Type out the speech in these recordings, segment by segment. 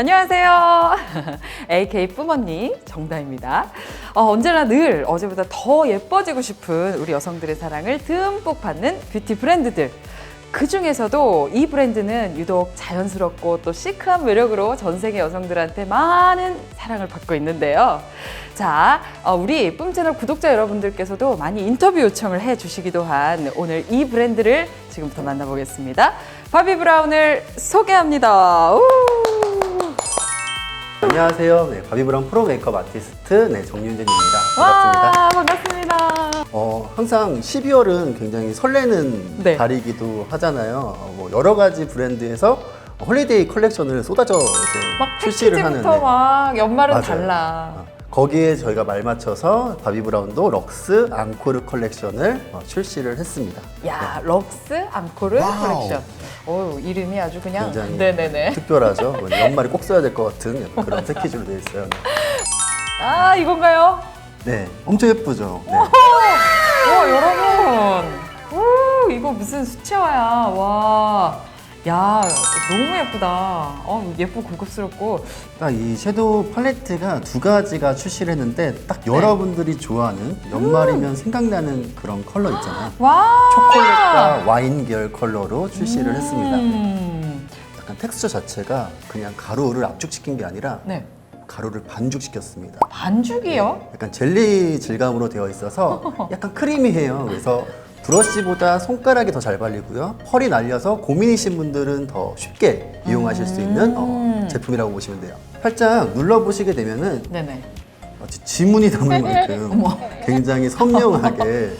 안녕하세요. AK 뿜언니 정다입니다. 어, 언제나 늘 어제보다 더 예뻐지고 싶은 우리 여성들의 사랑을 듬뿍 받는 뷰티 브랜드들. 그 중에서도 이 브랜드는 유독 자연스럽고 또 시크한 매력으로 전 세계 여성들한테 많은 사랑을 받고 있는데요. 자, 어, 우리 뿜채널 구독자 여러분들께서도 많이 인터뷰 요청을 해 주시기도 한 오늘 이 브랜드를 지금부터 만나보겠습니다. 바비 브라운을 소개합니다. 우! 안녕하세요. 네, 바비브라운 프로 메이크업 아티스트 네, 정윤진입니다. 반갑습니다. 와, 반갑습니다. 어, 항상 12월은 굉장히 설레는 네. 달이기도 하잖아요. 어, 뭐 여러 가지 브랜드에서 홀리데이 컬렉션을 쏟아져 이제 막 출시를 패키지부터 하는데 막 연말은 맞아요. 달라. 어, 거기에 저희가 말 맞춰서 바비브라운도 럭스 앙코르 컬렉션을 어, 출시를 했습니다. 야, 럭스 앙코르 컬렉션. 오, 이름이 아주 그냥 굉장히 네네네. 특별하죠. 뭐 연말에 꼭 써야 될 것 같은 그런 패키지로 되어 있어요. 아, 이건가요? 네, 엄청 예쁘죠. 네. 와, 여러분. 오, 이거 무슨 수채화야. 와. 야, 너무 예쁘다. 어, 예쁘고 고급스럽고. 딱 이 섀도우 팔레트가 두 가지가 출시를 했는데 딱 여러분들이 좋아하는 연말이면 생각나는 그런 컬러 있잖아요. 와. 초콜릿과 와인 계열 컬러로 출시를 했습니다. 음. 약간 텍스처 자체가 그냥 가루를 압축시킨 게 아니라 네. 가루를 반죽시켰습니다. 반죽이요? 약간 젤리 질감으로 되어 있어서 약간 크리미해요. 그래서 브러쉬보다 손가락이 더 잘 발리고요. 펄이 날려서 고민이신 분들은 더 쉽게 이용하실 수 있는 어, 음. 제품이라고 보시면 돼요. 살짝 눌러보시게 되면은 네네. 마치 지문이 담을 만큼 굉장히 선명하게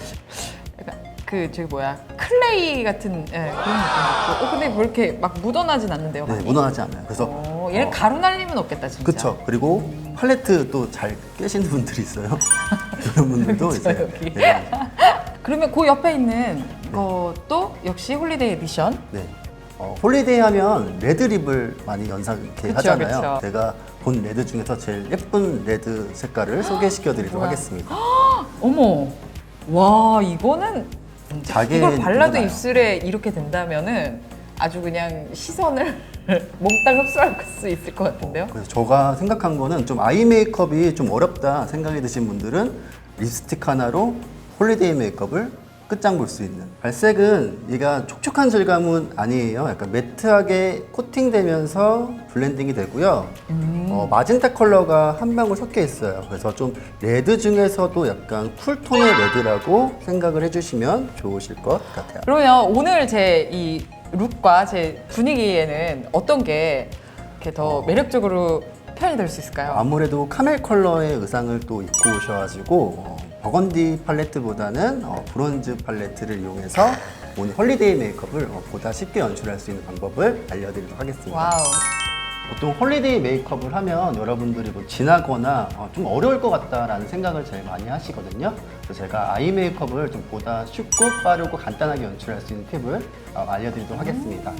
약간 그 저기 뭐야 클레이 같은 예, 그런 느낌 있고. 어 근데 뭐 이렇게 막 묻어나진 않는데요. 네, 많이? 묻어나지 않아요. 그래서 어, 얘는 어, 가루 날리면 없겠다 진짜. 그쵸. 그리고 팔레트 또 잘 깨시는 분들이 있어요. 그런 분들도 그쵸, 있어요. 여기. 네. 그러면 그 옆에 있는 것도 역시 홀리데이 에디션. 네. 어, 홀리데이 하면 레드립을 많이 연상케 그쵸, 하잖아요. 그쵸. 제가 본 레드 중에서 제일 예쁜 레드 색깔을 소개시켜 드리도록 뭐야? 하겠습니다. 어머, 와 이거는 이걸 발라도 나요. 입술에 이렇게 된다면은 아주 그냥 시선을 몽땅 흡수할 수 있을 것 같은데요. 그래서 제가 생각한 거는 좀 아이 메이크업이 좀 어렵다 생각이 드신 분들은 립스틱 하나로 홀리데이 메이크업을 끝장 볼 수 있는. 발색은 얘가 촉촉한 질감은 아니에요. 약간 매트하게 코팅되면서 블렌딩이 되고요. 어, 마젠타 컬러가 한 방울 섞여 있어요. 그래서 좀 레드 중에서도 약간 쿨톤의 레드라고 생각을 해주시면 좋으실 것 같아요. 그러면 오늘 제 이 룩과 제 분위기에는 어떤 게 이렇게 더 매력적으로 표현이 될 수 있을까요? 아무래도 카멜 컬러의 의상을 또 입고 오셔가지고 어, 버건디 팔레트보다는 어, 브론즈 팔레트를 이용해서 오늘 홀리데이 메이크업을 어, 보다 쉽게 연출할 수 있는 방법을 알려드리도록 하겠습니다. 와우. 보통 홀리데이 메이크업을 하면 여러분들이 뭐 진하거나 어, 좀 어려울 것 같다라는 생각을 제일 많이 하시거든요. 그래서 제가 아이 메이크업을 좀 보다 쉽고 빠르고 간단하게 연출할 수 있는 팁을 어, 알려드리도록 하겠습니다.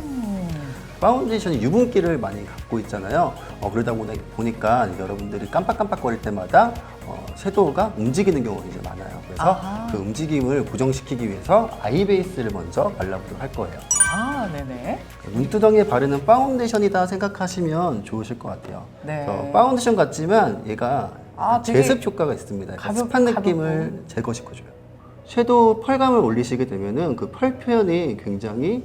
파운데이션이 유분기를 많이 갖고 있잖아요. 어, 그러다 보니- 보니까 여러분들이 깜빡깜빡거릴 때마다 어, 섀도우가 움직이는 경우가 굉장히 많아요. 그래서 아하. 그 움직임을 고정시키기 위해서 아이 베이스를 먼저 발라보도록 할 거예요. 아, 네네. 눈두덩이에 바르는 파운데이션이다 생각하시면 좋으실 것 같아요. 네. 그래서 파운데이션 같지만 얘가 아, 제습 효과가 있습니다. 가볍- 습한 느낌을 제거시켜줘요. 섀도우 펄감을 올리시게 되면은 그 펄 표현이 굉장히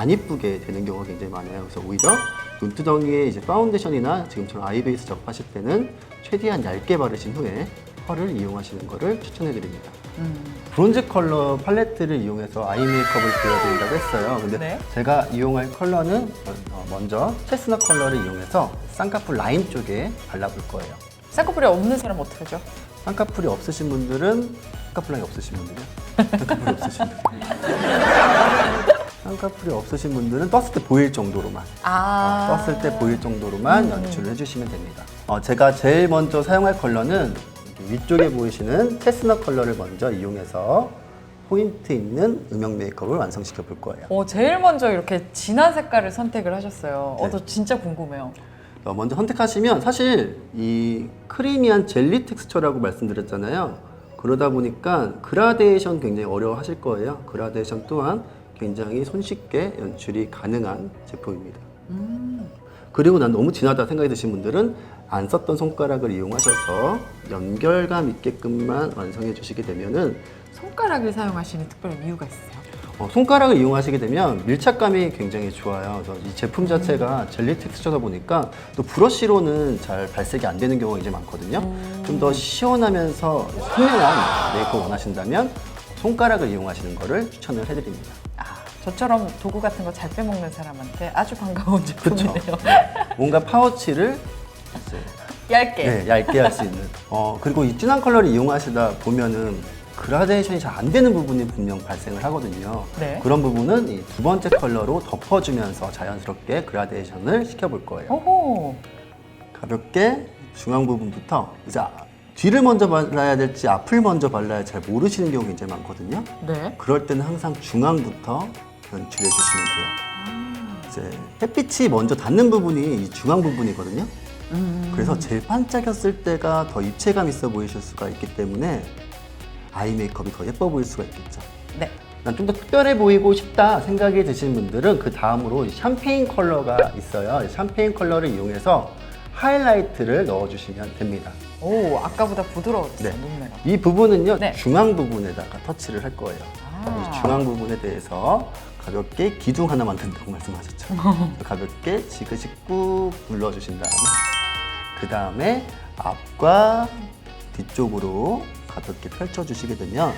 안 이쁘게 되는 경우가 굉장히 많아요. 그래서 오히려 눈두덩이에 이제 파운데이션이나 지금처럼 아이 베이스 작업하실 때는 최대한 얇게 바르신 후에 펄을 이용하시는 것을 추천해 드립니다. 음. 브론즈 컬러 팔레트를 이용해서 아이 메이크업을 보여드린다고 했어요. 근데 네. 제가 이용할 컬러는 어, 먼저 체스넛 컬러를 이용해서 쌍꺼풀 라인 쪽에 발라볼 거예요. 쌍꺼풀이 없는 사람 어떻게 하죠? 쌍꺼풀이 없으신 분들은 쌍꺼풀 라인 없으신 분들이요? 쌍꺼풀이 없으신 분들. 쌍꺼풀이 없으신 분들은 떴을 때 보일 정도로만 아. 떴을 때 보일 정도로만 연출을 해주시면 됩니다. 어, 제가 제일 먼저 사용할 컬러는 이렇게 위쪽에 보이시는 체스넛 컬러를 먼저 이용해서 포인트 있는 음영 메이크업을 완성시켜 볼 거예요. 어, 제일 먼저 이렇게 진한 색깔을 선택을 하셨어요. 어, 네. 저 진짜 궁금해요. 어, 먼저 선택하시면 사실 이 크리미한 젤리 텍스처라고 말씀드렸잖아요. 그러다 보니까 그라데이션 굉장히 어려워하실 거예요. 그라데이션 또한 굉장히 손쉽게 연출이 가능한 제품입니다. 그리고 난 너무 진하다 생각이 드신 분들은 안 썼던 손가락을 이용하셔서 연결감 있게끔만 완성해 주시게 되면은 손가락을 사용하시는 특별한 이유가 있어요? 어, 손가락을 이용하시게 되면 밀착감이 굉장히 좋아요. 그래서 이 제품 자체가 젤리 텍스처다 보니까 또 브러쉬로는 잘 발색이 안 되는 경우가 이제 많거든요. 좀 더 시원하면서 선명한 메이크업 원하신다면 손가락을 이용하시는 거를 추천을 해드립니다. 아, 저처럼 도구 같은 거 잘 빼먹는 사람한테 아주 반가운. 제품이네요. 뭔가 파우치를 얇게. 네, 얇게 할 수 있는. 어, 그리고 이 진한 컬러를 이용하시다 보면은 그라데이션이 잘 안 되는 부분이 분명 발생을 하거든요. 네. 그런 부분은 이 두 번째 컬러로 덮어주면서 자연스럽게 그라데이션을 시켜볼 거예요. 오호. 가볍게 중앙 부분부터 이제 뒤를 먼저 발라야 될지 앞을 먼저 발라야 잘 모르시는 경우가 굉장히 많거든요. 네. 그럴 때는 항상 중앙부터 연출해 주시면 돼요. 이제 햇빛이 먼저 닿는 부분이 이 중앙 부분이거든요. 그래서 제일 반짝였을 때가 더 입체감 있어 보이실 수가 있기 때문에 아이 메이크업이 더 예뻐 보일 수가 있겠죠. 네. 난 좀 더 특별해 보이고 싶다 생각이 드시는 분들은 그 다음으로 이 샴페인 컬러가 있어요. 이 샴페인 컬러를 이용해서 하이라이트를 넣어주시면 됩니다. 오, 아까보다 부드러워졌어요, 네. 눈매가. 이 부분은요 네. 중앙 부분에다가 터치를 할 거예요. 아. 이 중앙 부분에 대해서 가볍게 기둥 하나 만든다고 말씀하셨죠. 가볍게 지그시 꾹 눌러주신 다음에 그 다음에 앞과 뒤쪽으로 가볍게 펼쳐주시게 되면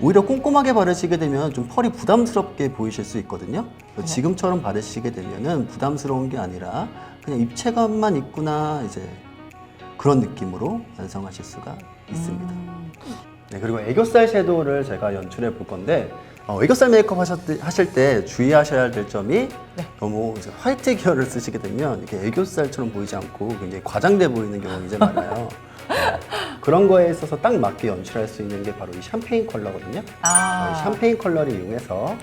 오히려 꼼꼼하게 바르시게 되면 좀 펄이 부담스럽게 보이실 수 있거든요. 네. 지금처럼 바르시게 되면은 부담스러운 게 아니라 그냥 입체감만 있구나 이제 그런 느낌으로 완성하실 수가 있습니다. 음. 네, 그리고 애교살 섀도우를 제가 연출해 볼 건데 어, 애교살 메이크업 하셨, 때- 하실 때 주의하셔야 될 점이 네. 너무 이제 화이트 계열을 쓰시게 되면 이게 애교살처럼 보이지 않고 굉장히 과장돼 보이는 경우가 굉장히 많아요. 어, 그런 거에 있어서 딱 맞게 연출할 수 있는 게 바로 이 샴페인 컬러거든요. 아. 어, 이 샴페인 컬러를 이용해서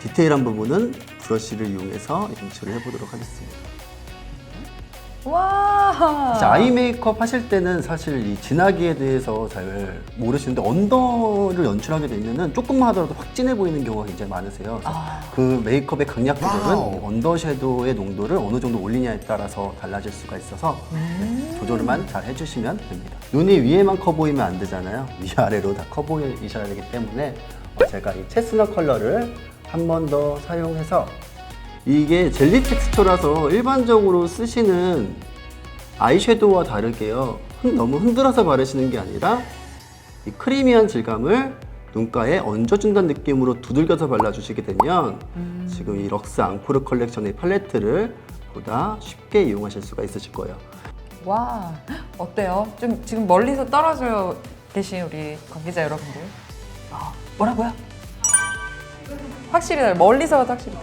디테일한 부분은 브러쉬를 이용해서 연출을 해보도록 하겠습니다. 와. 자, 아이 메이크업 하실 때는 사실 이 진하기에 대해서 잘 모르시는데 언더를 연출하게 되면은 조금만 하더라도 확 진해 보이는 경우가 굉장히 많으세요. 그래서 아. 그 메이크업의 강약. 조절은 언더 섀도우의 농도를 어느 정도 올리냐에 따라서 달라질 수가 있어서 음. 네, 조절만 잘 해주시면 됩니다. 눈이 위에만 커 보이면 안 되잖아요. 위아래로 다 커 보이셔야 되기 때문에 어, 제가 이 체스넛 컬러를 한 번 더 사용해서 이게 젤리 텍스처라서 일반적으로 쓰시는 아이섀도우와 다르게요. 흔- 너무 흔들어서 바르시는 게 아니라 이 크리미한 질감을 눈가에 얹어준다는 느낌으로 두들겨서 발라주시게 되면 지금 이 럭스 앙코르 컬렉션의 팔레트를 보다 쉽게 이용하실 수가 있으실 거예요. 와. 어때요? 좀 지금 멀리서 떨어져 계신 우리 관계자 여러분들. 아, 뭐라고요? 확실히 달라요. 멀리서 봐도 확실히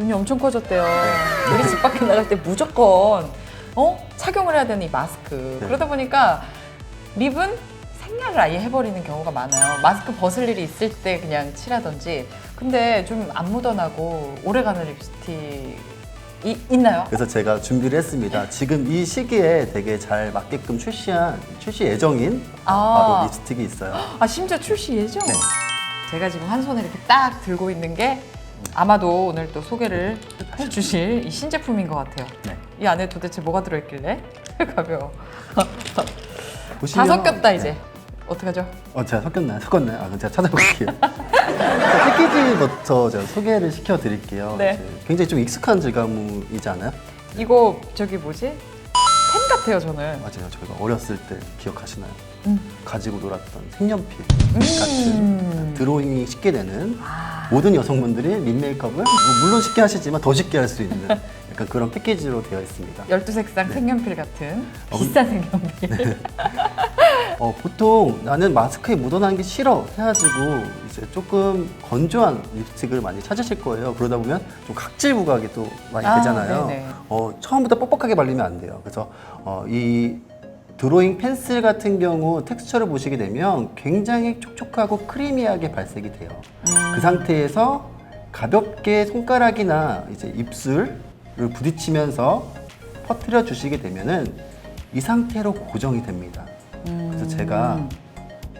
눈이 엄청 커졌대요. 우리 집 밖에 나갈 때 무조건 어? 착용을 해야 되는 이 마스크. 네. 그러다 보니까 립은 생략을 아예 해버리는 경우가 많아요. 마스크 벗을 일이 있을 때 그냥 칠하던지. 근데 좀 안 묻어나고 오래가는 립스틱 이 있나요? 그래서 제가 준비를 했습니다. 지금 이 시기에 되게 잘 맞게끔 출시한 출시 예정인 아. 바로 립스틱이 있어요. 아 심지어 출시 예정? 네. 제가 지금 한 손에 이렇게 딱 들고 있는 게 아마도 오늘 또 소개를 해주실 이 신제품인 것 같아요. 네. 이 안에 도대체 뭐가 들어있길래? 가벼워. 보시면- 다 섞였다 이제. 네. 어떡하죠? 어, 제가 섞였나요? 섞었나요? 아, 그럼 제가 찾아볼게요. 자, 패키지부터 제가 소개를 시켜드릴게요. 네. 이제 굉장히 좀 익숙한 질감이지 않아요? 이거 저기 뭐지? 펜 같아요 저는. 맞아요. 저희가 어렸을 때 기억하시나요? 음. 가지고 놀았던 색연필 음. 같은 드로잉이 쉽게 되는 아. 모든 여성분들이 립 메이크업을 뭐 물론 쉽게 하시지만 더 쉽게 할 수 있는 약간 그런 패키지로 되어 있습니다. 12색상 색연필 같은 어, 비싼 색연필. 어, 보통 나는 마스크에 묻어나는 게 싫어 해가지고 이제 조금 건조한 립스틱을 많이 찾으실 거예요. 그러다 보면 좀 각질 부각이 또 많이 아, 되잖아요. 네네. 어, 처음부터 뻑뻑하게 바르면 안 돼요. 그래서 어, 이 드로잉 펜슬 같은 경우 텍스처를 보시게 되면 굉장히 촉촉하고 크리미하게 발색이 돼요. 그 상태에서 가볍게 손가락이나 이제 입술을 부딪히면서 퍼뜨려 주시게 되면은 이 상태로 고정이 됩니다. 그래서 제가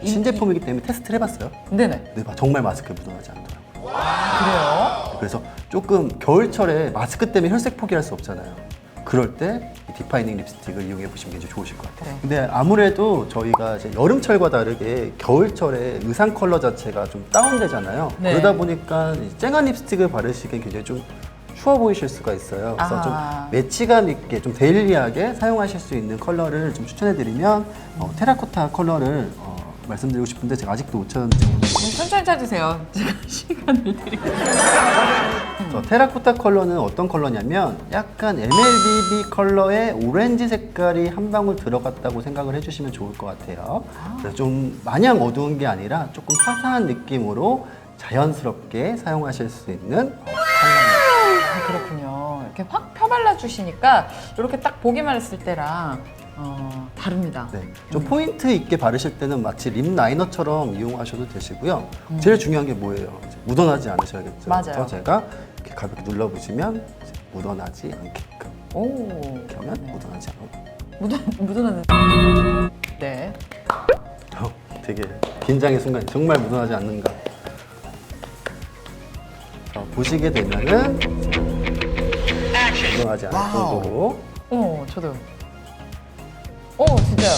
신제품이기 때문에 테스트를 해봤어요. 네네. 근데 막 정말 마스크에 묻어나지 않더라고요. 그래요? 그래서 조금 겨울철에 마스크 때문에 혈색 포기할 수 없잖아요. 그럴 때이 디파이닝 립스틱을 이용해 보시면 굉장히 좋으실 것 같아요. 그래. 근데 아무래도 저희가 이제 여름철과 다르게 겨울철에 의상 컬러 자체가 좀 다운되잖아요. 네. 그러다 보니까 이 쨍한 립스틱을 바르시기엔 굉장히 좀 추워 보이실 수가 있어요. 그래서 아. 좀 매치감 있게 좀 데일리하게 사용하실 수 있는 컬러를 좀 추천해드리면 어, 테라코타 컬러를 어, 말씀드리고 싶은데 제가 아직도 못 찾았는데 네, 천천히 찾으세요. 제가 시간을 드릴게요. 저 테라코타 컬러는 어떤 컬러냐면 약간 MLBB 컬러의 오렌지 색깔이 한 방울 들어갔다고 생각을 해주시면 좋을 것 같아요. 그래서 좀 마냥 어두운 게 아니라 조금 화사한 느낌으로 자연스럽게 사용하실 수 있는 어, 컬러입니다. 아, 그렇군요. 이렇게 확 펴발라 주시니까 이렇게 딱 보기만 했을 때랑 어, 다릅니다. 네, 좀 포인트 있게 바르실 때는 마치 립 라이너처럼 이용하셔도 되시고요. 제일 중요한 게 뭐예요? 이제 묻어나지 않으셔야겠죠. 음. 맞아요. 그래서 제가 이렇게 가볍게 눌러보시면 이제 묻어나지 않게끔 오, 이렇게 하면 네. 묻어나지 않아요. 묻어 묻어나는. 네. 어, 되게 긴장의 순간 정말 묻어나지 않는가 자, 보시게 되면은 묻어나지 않을 와우. 정도로 어, 저도. 어, 진짜요.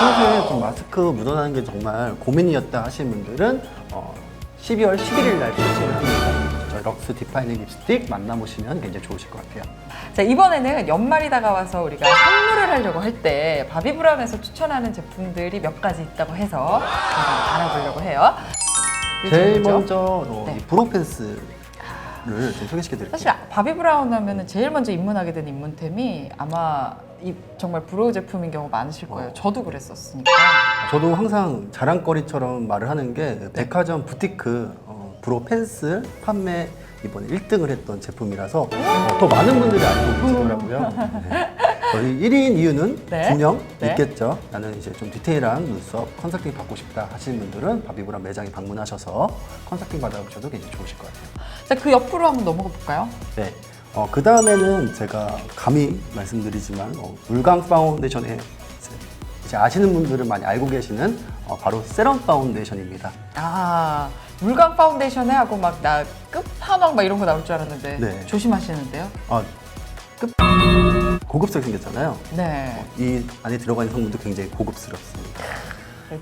평소에 좀 마스크 묻어나는 게 정말 고민이었다 하시는 분들은 어, 12월 11일 날 출시를 합니다 럭스 디파이닝 립스틱 만나보시면 굉장히 좋으실 것 같아요 자, 이번에는 연말이 다가와서 우리가 선물을 하려고 할 때 바비브라운에서 추천하는 제품들이 몇 가지 있다고 해서 한번 알아보려고 해요. 그 제일? 먼저 어, 네. 이 브로펜스를 좀 소개시켜 드릴게요 사실 바비 브라운 하면은 제일 먼저 입문하게 된 입문템이 아마 이 정말 브로우 제품인 경우 많으실 거예요. 어. 저도 그랬었으니까. 저도 항상 자랑거리처럼 말을 하는 게 백화점 부티크 어, 브로 펜슬 판매 이번에 1등을 했던 제품이라서 어, 더 많은 분들이 알고 계시더라고요. 네. 저희 1위인 이유는 네. 분명 네. 있겠죠. 나는 이제 좀 디테일한 눈썹 컨설팅 받고 싶다 하시는 분들은 바비브라 매장에 방문하셔서 컨설팅 받아보셔도 굉장히 좋으실 것 같아요. 자, 그 옆으로 한번 넘어가 볼까요? 네. 어, 그 다음에는 제가 감히 말씀드리지만 어, 물광 파운데이션의 이제, 이제 아시는 분들은 많이 알고 계시는 어, 바로 세럼 파운데이션입니다. 아, 물광 파운데이션에 하고 막 나 끝판왕 막 이런 거 나올 줄 알았는데 네. 조심하시는데요. 아, 끝 고급스럽게 생겼잖아요. 네. 이 안에 들어가 있는 성분도 굉장히 고급스럽습니다.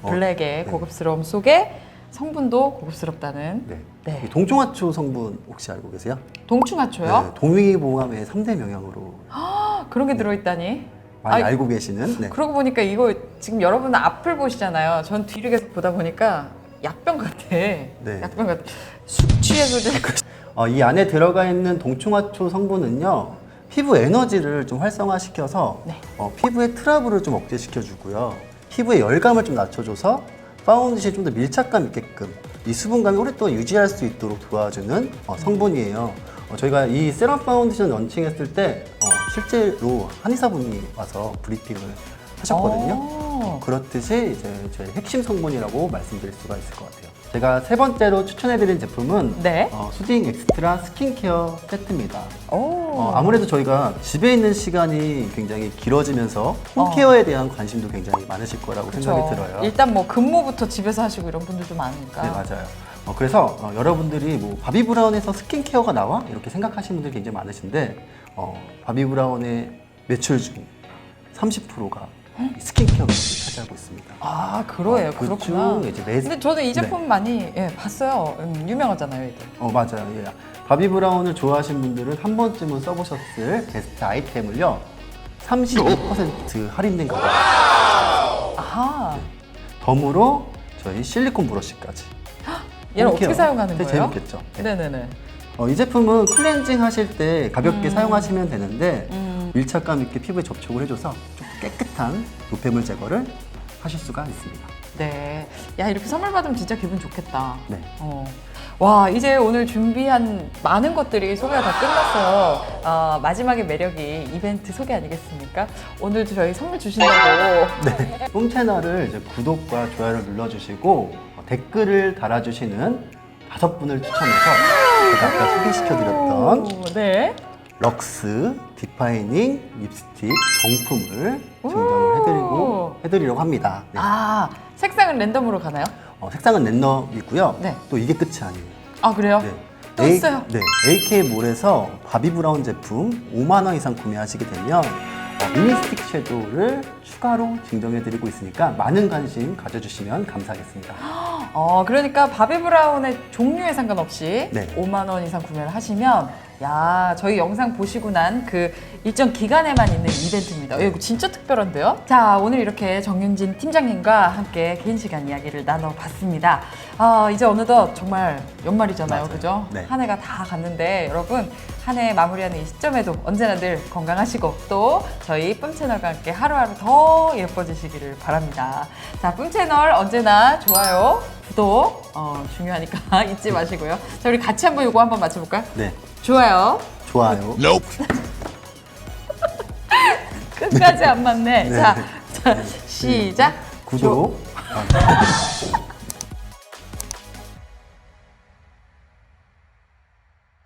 어, 블랙의 네. 고급스러움 속에 성분도 고급스럽다는 네. 네. 이 동종화초 성분 혹시 알고 계세요? 동충하초요. 네, 동위보감의 3대 명약으로 아, 그런 게 들어있다니. 많이 아, 알고 계시는 네. 그러고 보니까 이거 지금 여러분은 앞을 보시잖아요. 전 뒤를 계속 보다 보니까 약병 같아. 네. 약병 같아. 좀 어, 이 안에 들어가 있는 동충하초 성분은요 피부 에너지를 좀 활성화시켜서 네. 어, 피부의 트러블을 좀 억제시켜주고요 피부의 열감을 좀 낮춰줘서 파운데이션이 좀 더 밀착감 있게끔 이 수분감이 오랫동안 유지할 수 있도록 도와주는 어, 성분이에요 어, 저희가 이 세럼 파운데이션 런칭했을 때 어, 실제로 한의사분이 와서 브리핑을 하셨거든요 어. 그렇듯이 이제 저희 핵심 성분이라고 말씀드릴 수가 있을 것 같아요. 제가 세 번째로 추천해드린 제품은 네. 어, 수딩 엑스트라 스킨케어 세트입니다. 오. 어, 아무래도 저희가 집에 있는 시간이 굉장히 길어지면서 홈케어에 대한 관심도 굉장히 많으실 거라고 생각이 어. 들어요. 일단 뭐 근무부터 집에서 하시고 이런 분들도 많으니까. 네 맞아요. 어, 그래서 어, 여러분들이 뭐 바비 브라운에서 스킨케어가 나와 이렇게 생각하시는 분들이 굉장히 많으신데 어, 바비 브라운의 매출 중 30%가 스킨케어 매출 차지하고 있습니다. 아, 그러예요. 어, 그렇구나. 그중 이제 레- 근데 저도 이 네. 제품 많이 예, 봤어요. 음, 유명하잖아요, 이들. 어 맞아요. 예. 바비 브라운을 좋아하시는 분들은 한 번쯤은 써보셨을 베스트 아이템을요. 32% 할인된 가격. 아하. 덤으로 저희 실리콘 브러쉬까지. 얘를. 어떻게 사용하는 되게 거예요? 재밌겠죠. 네. 네네네. 어, 이 제품은 클렌징 하실 때 가볍게 사용하시면 되는데 음. 밀착감 있게 피부에 접촉을 해줘서 좀 깨끗한 노폐물 제거를 하실 수가 있습니다. 네. 야, 이렇게 선물 받으면 진짜 기분 좋겠다. 네. 어. 와, 이제 오늘 준비한 많은 것들이 소개가 다 끝났어요. 어, 마지막에 매력이 이벤트 소개 아니겠습니까? 오늘도 저희 선물 주신다고. 네. 홈 채널을 이제 구독과 좋아요를 눌러주시고 어, 댓글을 달아주시는 다섯 분을 추천해서 제가 아까 소개시켜드렸던 오, 네. 럭스 디파이닝 립스틱 정품을 오. 증정을 해드리고 해드리려고 합니다. 네. 아, 색상은 랜덤으로 가나요? 어, 색상은 랜덤이고요. 네. 또 이게 끝이 아니에요. 아 그래요? 네. 또 A- 있어요. 네. AK 몰에서 바비 브라운 제품 5만 원 이상 구매하시게 되면 어, 미니 스틱 섀도우를 추가로 증정해드리고 있으니까 많은 관심 가져주시면 감사하겠습니다. 어, 그러니까 바비 브라운의 종류에 상관없이 네. 5만 원 이상 구매를 하시면 야, 저희 영상 보시고 난 그 일정 기간에만 있는 이벤트입니다. 어, 이거 진짜 특별한데요? 자, 오늘 이렇게 정윤진 팀장님과 함께 개인 시간 이야기를 나눠봤습니다. 아, 이제 어느덧 정말 연말이잖아요. 맞아요. 그죠? 네. 한 해가 다 갔는데 여러분 한 해 마무리하는 이 시점에도 언제나 늘 건강하시고 또 저희 뿜 채널과 함께 하루하루 더 예뻐지시기를 바랍니다. 자, 뿜 채널 언제나 좋아요, 구독 어, 중요하니까 잊지 마시고요. 자, 우리 같이 한번 이거 한번 맞춰볼까요? 네. 좋아요. 좋아요. 끝까지 안 맞네. 네. 자, 자, 시작. 구독. 아,